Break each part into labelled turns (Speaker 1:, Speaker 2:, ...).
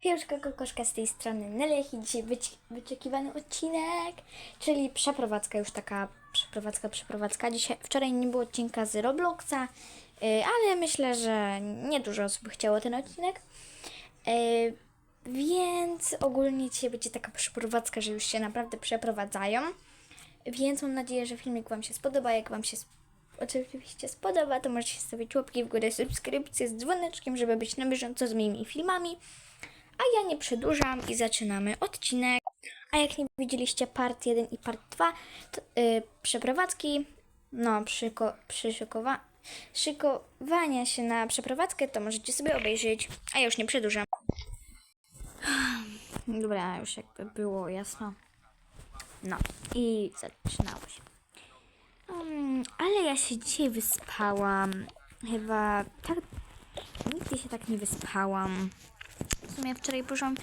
Speaker 1: Piłuszka Kokoszka z tej strony Nelech i dzisiaj wyczekiwany odcinek, czyli przeprowadzka, już taka przeprowadzka, przeprowadzka. Dzisiaj, wczoraj nie było odcinka z Robloxa, y, ale myślę, że nie dużo osób chciało ten odcinek. Y, więc ogólnie dzisiaj będzie taka przeprowadzka, że już się naprawdę przeprowadzają. Więc mam nadzieję, że filmik Wam się spodoba. Jak Wam się oczywiście spodoba, to możecie stawić łapki w górę, subskrypcję z dzwoneczkiem, żeby być na bieżąco z moimi filmami. A ja nie przedłużam i zaczynamy odcinek. A jak nie widzieliście part 1 i part 2, to yy, przeprowadzki, no przyko, przyszykowa, szykowania się na przeprowadzkę, to możecie sobie obejrzeć. A ja już nie przedłużam. Dobra, już jakby było jasno. No i zaczynało się. Um, ale ja się dzisiaj wyspałam. Chyba tak. Nigdy się tak nie wyspałam. Sumie wczoraj poszłam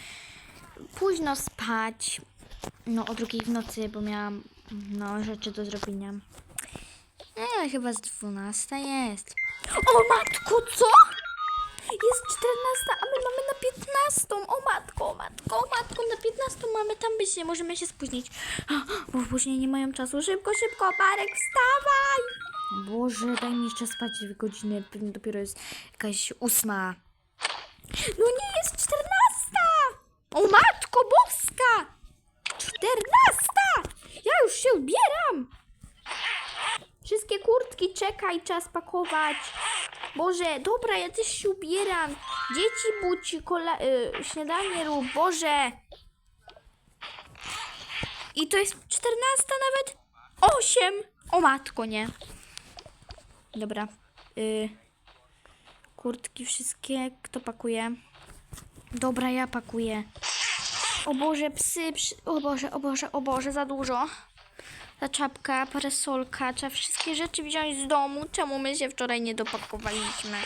Speaker 1: późno spać. No, o drugiej w nocy, bo miałam no, rzeczy do zrobienia. Nie, chyba z 12 jest. O matko, co? Jest 14, a my mamy na 15. O matko, matko, matko, na 15 mamy tam być, nie możemy się spóźnić. Bo później nie mają czasu. Szybko, szybko, Barek, wstawaj! Boże, daj mi jeszcze spać dwie godziny, pewnie dopiero jest jakaś ósma. No nie jest 14! O matko boska! 14! Ja już się ubieram! Wszystkie kurtki, czekaj, czas pakować. Boże, dobra, ja też się ubieram. Dzieci buci, kola, y, śniadanie rób, Boże. I to jest 14 nawet? 8! O matko, nie. Dobra. Y, kurtki wszystkie, kto pakuje? Dobra, ja pakuję. O Boże, psy, psy, o Boże, o Boże, o Boże, za dużo. Ta czapka, parasolka, trzeba wszystkie rzeczy wziąć z domu. Czemu my się wczoraj nie dopakowaliśmy?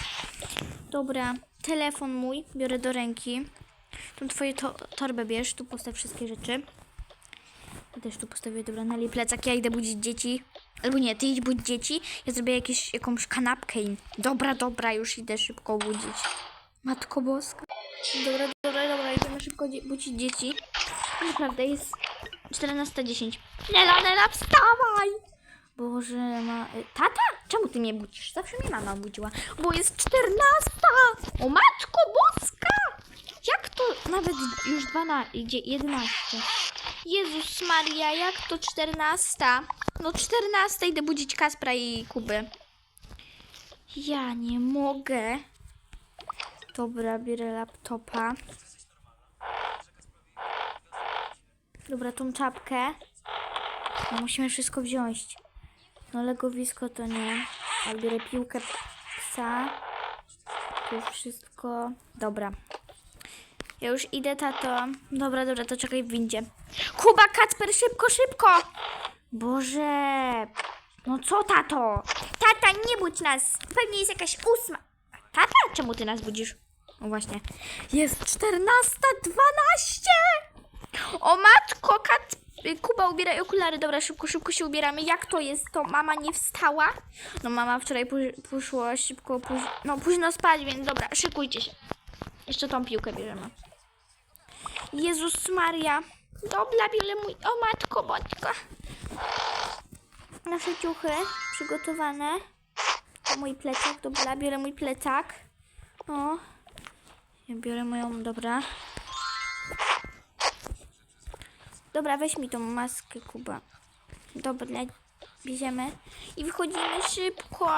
Speaker 1: Dobra, telefon mój, biorę do ręki. Tą twoje to torbę bierz, tu postaw wszystkie rzeczy. Ja też tu postawię, dobra, na plecak, ja idę budzić dzieci. Albo nie, ty idź budź dzieci, ja zrobię jakieś, jakąś kanapkę im. Dobra, dobra, już idę szybko budzić. Matko boska. Dobra, dobra, dobra, idziemy szybko budzić dzieci. Naprawdę jest 14.10. Nela, Nela, wstawaj! Boże, ma... y, Tata? Czemu ty mnie budzisz? Zawsze mnie mama budziła. Bo jest 14! O matko boska! Jak to nawet już 12, idzie 11? Jezus Maria, jak to 14? No 14 idę budzić Kaspra i Kuby. Ja nie mogę. Dobra, bierę laptopa. Dobra, tą czapkę. No, musimy wszystko wziąć. No legowisko to nie. Ale biorę piłkę psa. Już wszystko. Dobra. Ja już idę, tato. Dobra, dobra, to czekaj w windzie. Kuba, Kacper, szybko, szybko! Boże. No co, tato? Tata, nie budź nas. Pewnie jest jakaś ósma. Tata, czemu ty nas budzisz? O właśnie. Jest 14.12! O matko, kat... Kuba, ubieraj okulary. Dobra, szybko, szybko się ubieramy. Jak to jest? To mama nie wstała? No mama wczoraj poszła szybko, no późno spać, więc dobra, szykujcie się. Jeszcze tą piłkę bierzemy. Jezus Maria. Dobra, biorę mój... O matko, matko. Nasze ciuchy przygotowane. To mój plecak, dobra, biorę mój plecak. O. Ja biorę moją, dobra. Dobra, weź mi tą maskę, Kuba. Dobra, bierzemy. I wychodzimy szybko.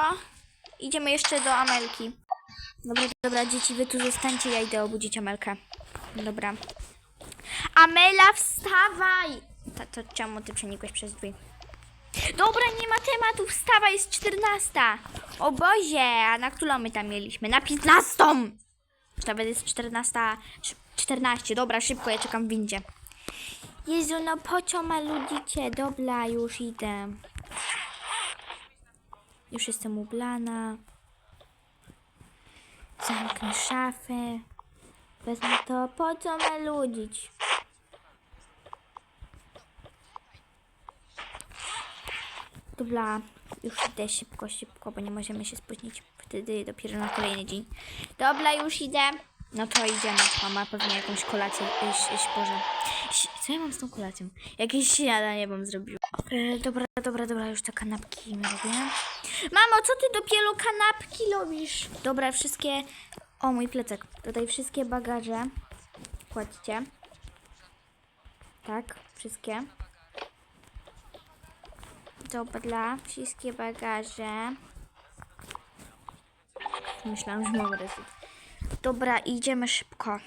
Speaker 1: Idziemy jeszcze do Amelki. Dobra, dobra, dzieci, wy tu zostańcie, ja idę obudzić Amelkę. Dobra. Amela, wstawaj! To, to czemu ty przenikłeś przez drzwi? Dobra, nie ma tematu, wstawaj, jest 14. O Bozie, a na którą my tam mieliśmy? Na 15! Nawet jest 14, 14. Dobra, szybko, ja czekam w windzie. Jezu, no po co maludzicie? Dobra, już idę. Już jestem ublana. Zamknę szafę. Wezmę to, po co maludzić? Dobra, już idę szybko, szybko, bo nie możemy się spóźnić wtedy dopiero na kolejny dzień. Dobra, już idę. No to idziemy. Mama pewnie jakąś kolację. Iść, iść, Boże. Ś- Co ja mam z tą kolacją? Jakieś śniadanie bym zrobiła. E, dobra, dobra, dobra, już te kanapki robię. Mamo, co ty dopiero kanapki robisz? Dobra, wszystkie... O, mój plecak. Tutaj wszystkie bagaże. Kładźcie. Tak, wszystkie. Dobra, wszystkie bagaże. Myślałam, że mogę reset. Dobra, idziemy szybko.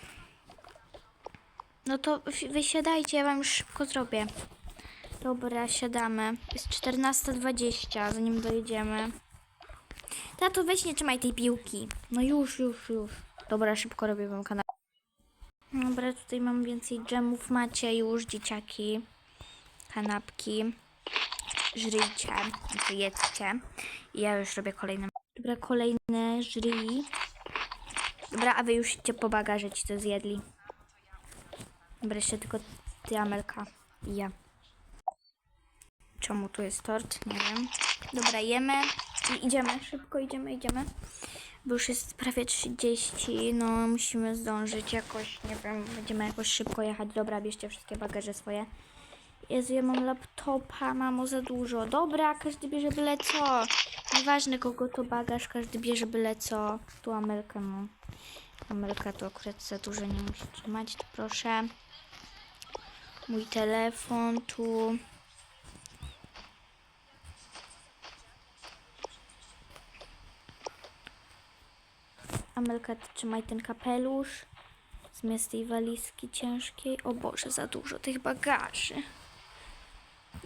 Speaker 1: No to wy- wysiadajcie, ja wam już szybko zrobię. Dobra, siadamy. Jest 14.20, zanim dojedziemy. Tato, weź nie trzymaj tej piłki. No już, już, już. Dobra, szybko robię wam kanał. Dobra, tutaj mam więcej dżemów. Macie już, dzieciaki. Kanapki. Żryjcie, jedzcie. I ja już robię kolejne. Dobra, kolejne żryj. Dobra, a wy już idźcie po bagaże, ci to zjedli. Dobra, jeszcze tylko ty, Amelka i ja. Czemu tu jest tort? Nie wiem. Dobra, jemy i idziemy. Szybko idziemy, idziemy. Bo już jest prawie 30, no musimy zdążyć jakoś, nie wiem, będziemy jakoś szybko jechać. Dobra, bierzcie wszystkie bagaże swoje. Jezu, ja mam laptopa, mamo, za dużo. Dobra, każdy bierze byle co. Nieważne kogo to bagaż, każdy bierze byle co. Tu Amelka, no. Amelka to akurat za dużo nie musi trzymać, to proszę. Mój telefon tu. Amelka, trzymaj ten kapelusz. Zamiast tej walizki ciężkiej. O Boże, za dużo tych bagaży.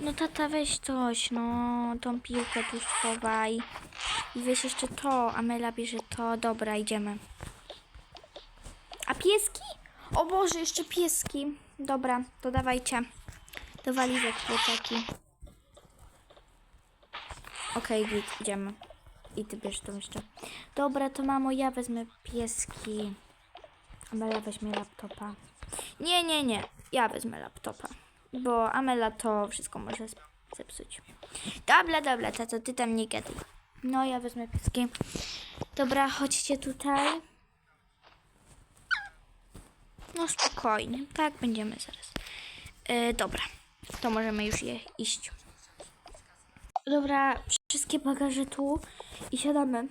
Speaker 1: No tata, weź coś, no. Tą piłkę tu schowaj. I weź jeszcze to. Amela bierze to. Dobra, idziemy. A pieski? O Boże, jeszcze pieski. Dobra, to dawajcie. Do walizek plecaki. Okej, git, idziemy. I ty bierz to jeszcze. Dobra, to mamo, ja wezmę pieski. Amela weźmie laptopa. Nie, nie, nie. Ja wezmę laptopa. Bo Amela to wszystko może zepsuć. Dobra, dobra, tato, ty tam nie gadaj. No, ja wezmę pieski. Dobra, chodźcie tutaj. No spokojnie, tak będziemy zaraz. E, dobra, to możemy już je iść. Dobra, wszystkie bagaże tu i siadamy.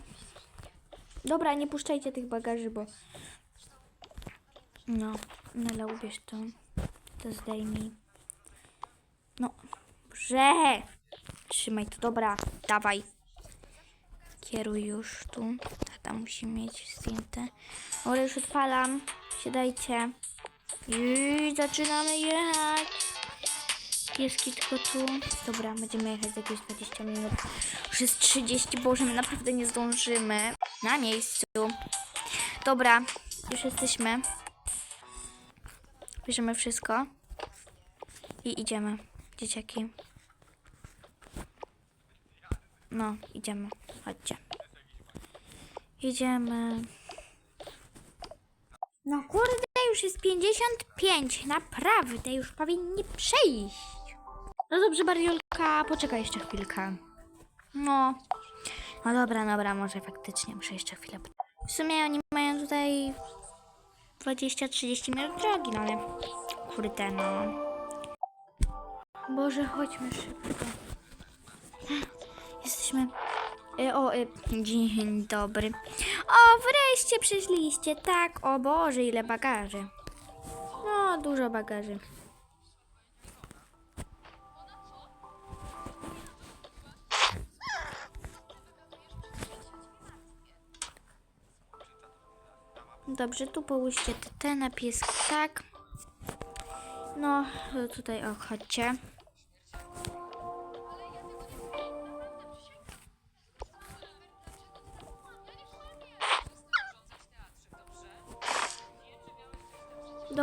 Speaker 1: Dobra, nie puszczajcie tych bagaży, bo... No, Nela, ubierz to. To zdejmij. No, brze! Trzymaj to, dobra, dawaj. Kieruj już tu. Tata musi mieć zdjęte. Dobra, już odpalam. Siadajcie. I zaczynamy jechać. Pieski tylko tu. Dobra, będziemy jechać za jakieś 20 minut. Już jest 30, boże, my naprawdę nie zdążymy. Na miejscu. Dobra, już jesteśmy. Bierzemy wszystko. I idziemy. Dzieciaki. No, idziemy. Chodźcie. Jedziemy. No kurde, już jest 55. Naprawdę, już powinni przejść. No dobrze, Bariolka, poczekaj jeszcze chwilkę. No. No dobra, dobra, może faktycznie muszę jeszcze chwilę. W sumie oni mają tutaj 20-30 minut drogi, no ale kurde, no. Boże, chodźmy szybko. Jesteśmy. Y, O, y, dzień dobry. O, wreszcie przyszliście, tak. O Boże, ile bagaży. No, dużo bagaży. Dobrze, tu połóżcie te, te na pieski, tak. No, tutaj o, chodźcie.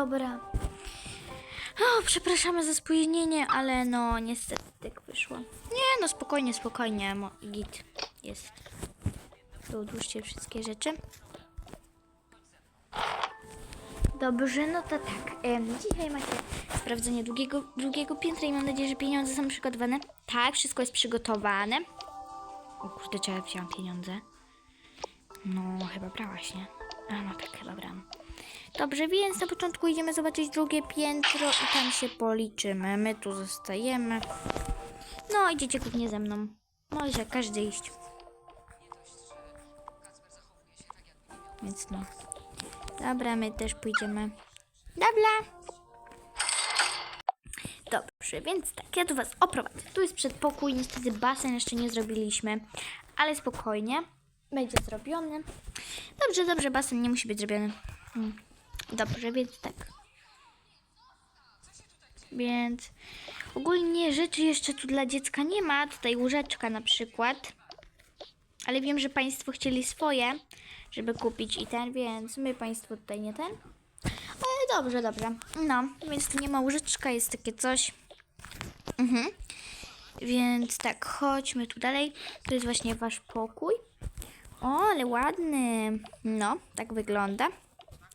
Speaker 1: Dobra. O, przepraszamy za spóźnienie, ale no niestety tak wyszło. Nie, no spokojnie, spokojnie, mo, git jest. Tu odłóżcie wszystkie rzeczy. Dobrze, no to tak. Dzisiaj macie sprawdzenie drugiego, drugiego piętra i mam nadzieję, że pieniądze są przygotowane. Tak, wszystko jest przygotowane. O kurde, czy ja wziąłam pieniądze? No, chyba brałaś, nie? A, no tak, chyba brałam. Dobrze, więc na początku idziemy zobaczyć drugie piętro i tam się policzymy. My tu zostajemy. No, idziecie głównie ze mną. Może każdy iść. Więc no. Dobra, my też pójdziemy. Dobra. Dobrze, więc tak, ja tu was oprowadzę. Tu jest przedpokój, niestety basen jeszcze nie zrobiliśmy, ale spokojnie, będzie zrobiony. Dobrze, dobrze, basen nie musi być zrobiony. Hmm. Dobrze, więc tak. Więc ogólnie rzeczy jeszcze tu dla dziecka nie ma. Tutaj łóżeczka na przykład. Ale wiem, że Państwo chcieli swoje, żeby kupić i ten, więc my Państwu tutaj nie ten. Ale dobrze, dobrze. No, więc tu nie ma łóżeczka, jest takie coś. Mhm. Więc tak, chodźmy tu dalej. To jest właśnie Wasz pokój. O, ale ładny. No, tak wygląda.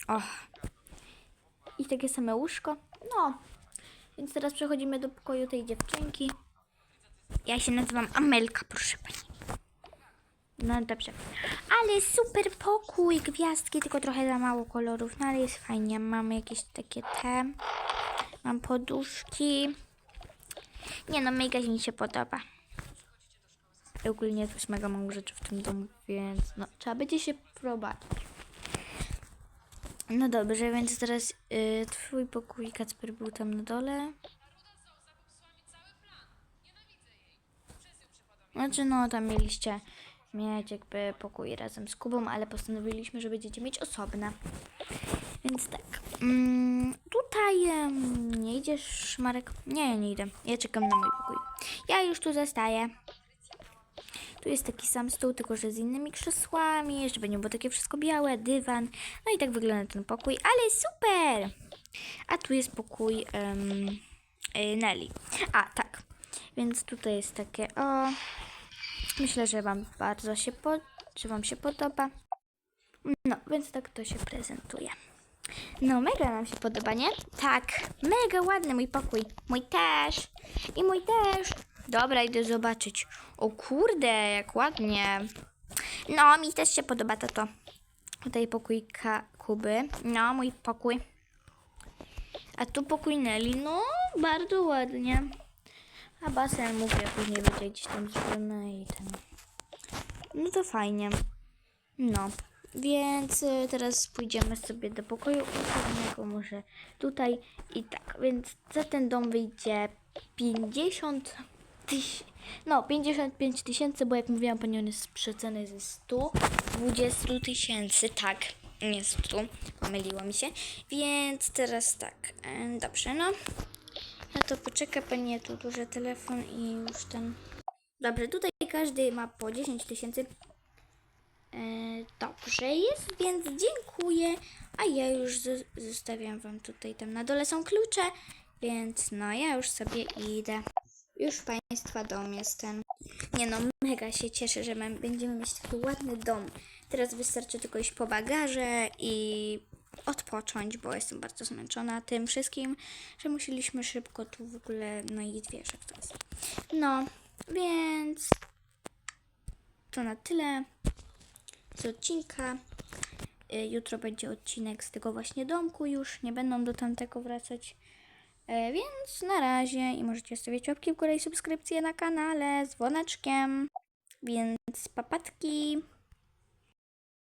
Speaker 1: O. I takie same łóżko. No. Więc teraz przechodzimy do pokoju tej dziewczynki. Ja się nazywam Amelka, proszę pani. No dobrze. Ale super pokój, gwiazdki, tylko trochę za mało kolorów, no ale jest fajnie. Mamy jakieś takie te. Mam poduszki. Nie no, mega mi się podoba. I ogólnie też mega mało rzeczy w tym domu, więc no, trzeba będzie się prowadzić. No dobrze, więc teraz y, twój pokój, Kacper, był tam na dole. Znaczy, no, tam mieliście mieć jakby pokój razem z Kubą, ale postanowiliśmy, że będziecie mieć osobne. Więc tak. Mm, tutaj em, nie idziesz, Marek? Nie, nie idę. Ja czekam na mój pokój. Ja już tu zostaję. Tu jest taki sam stół, tylko że z innymi krzesłami, żeby nie było takie wszystko białe, dywan. No i tak wygląda ten pokój, ale super! A tu jest pokój y, Nelly. A, tak. Więc tutaj jest takie, o... Myślę, że Wam bardzo się, że wam się podoba. No, więc tak to się prezentuje. No, mega nam się podoba, nie? Tak, mega ładny mój pokój. Mój też. I mój też. Dobra, idę zobaczyć. O kurde, jak ładnie. No, mi też się podoba to to. Tutaj pokój Ka- Kuby. No, mój pokój. A tu pokój Nelly. No, bardzo ładnie. A basen mówię, później będzie gdzieś tam zrobiony i ten. No to fajnie. No, więc y, teraz pójdziemy sobie do pokoju osobnego, może tutaj i tak. Więc za ten dom wyjdzie 50 No, 55 tysięcy, bo jak mówiłam, pani on jest przeceny ze 120 tysięcy. Tak, nie 100, pomyliło mi się. Więc teraz tak, dobrze, no. No to poczeka pani, ja tu duży telefon i już ten. Dobrze, tutaj każdy ma po 10 tysięcy. E, dobrze jest, więc dziękuję. A ja już zostawiam wam tutaj, tam na dole są klucze, więc no ja już sobie idę. Już Państwa dom jest ten. Nie no, mega się cieszę, że mam, będziemy mieć taki ładny dom. Teraz wystarczy tylko iść po bagaże i odpocząć, bo jestem bardzo zmęczona tym wszystkim, że musieliśmy szybko tu w ogóle, no i wiesz jak to jest. No, więc to na tyle z odcinka. Y, Jutro będzie odcinek z tego właśnie domku już, nie będą do tamtego wracać. E, Więc na razie i możecie stawiać łapki w górę i subskrypcje na kanale z dzwoneczkiem. Więc papatki.